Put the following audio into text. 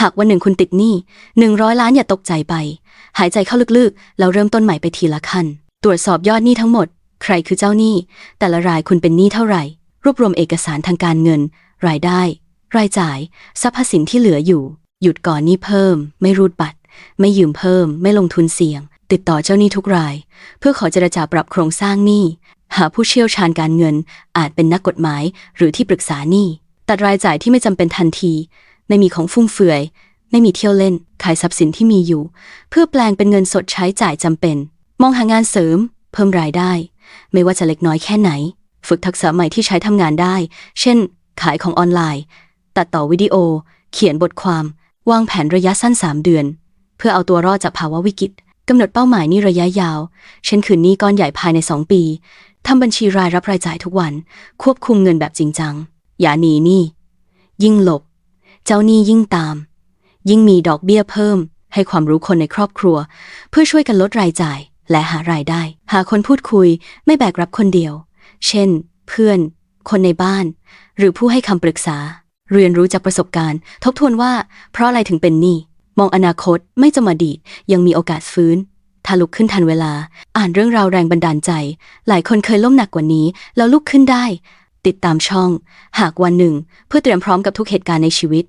หากวันหนึ่งคุณติดหนี้หนึ่งร้อยล้านอย่าตกใจไป หายใจเข้าลึกๆ แล้วเริ่มต้นใหม่ไปทีละขั้น ตรวจสอบยอดหนี้ทั้งหมด ใครคือเจ้าหนี้ แต่ละรายคุณเป็นหนี้เท่าไหร่ รวบรวมเอกสารทางการเงิน รายได้ รายจ่าย ทรัพย์สินที่เหลืออยู่ หยุดก่อนหนี้เพิ่ม ไม่รูดบัตร ไม่ยืมเพิ่ม ไม่ลงทุนเสี่ยง ติดต่อเจ้าหนี้ทุกราย เพื่อขอเจรจาปรับโครงสร้างหนี้ หาผู้เชี่ยวชาญการเงิน อาจเป็นนักกฎหมาย หรือที่ปรึกษาหนี้ตัดรายจ่ายที่ไม่จำเป็นทันที ไม่มีของฟุ่มเฟือย ไม่มีเที่ยวเล่น ขายทรัพย์สินที่มีอยู่ เพื่อแปลงเป็นเงินสดใช้จ่ายจำเป็น มองหางานเสริม เพิ่มรายได้ ไม่ว่าจะเล็กน้อยแค่ไหน ฝึกทักษะใหม่ที่ใช้ทำงานได้ เช่น ขายของออนไลน์ ตัดต่อวิดีโอ เขียนบทความ วางแผนระยะสั้น 3 เดือน เพื่อเอาตัวรอดจากภาวะวิกฤตกำหนดเป้าหมายนี้ระยะยาว เช่นคืนนี้ก้อนใหญ่ภายใน 2 ปี ทำบัญชีรายรับรายจ่ายทุกวัน ควบคุมเงินแบบจริงจัง อย่าหนีหนี้ ยิ่งหลบ เจ้าหนี้ยิ่งตาม ยิ่งมีดอกเบี้ยเพิ่ม ให้ความรู้คนในครอบครัว เพื่อช่วยกันลดรายจ่าย และหารายได้ หาคนพูดคุย ไม่แบกรับคนเดียว เช่น เพื่อน คนในบ้าน หรือผู้ให้คำปรึกษา เรียนรู้จากประสบการณ์ ทบทวนว่า เพราะอะไรถึงเป็นหนี้มองอนาคตไม่จมอดีตยังมีโอกาสฟื้นถ้าลุกขึ้นทันเวลา อ่านเรื่องราวแรงบันดาลใจ หลายคนเคยล้มหนักกว่านี้ แล้วลุกขึ้นได้ ติดตามช่อง หากวันหนึ่ง เพื่อเตรียมพร้อมกับทุกเหตุการณ์ในชีวิต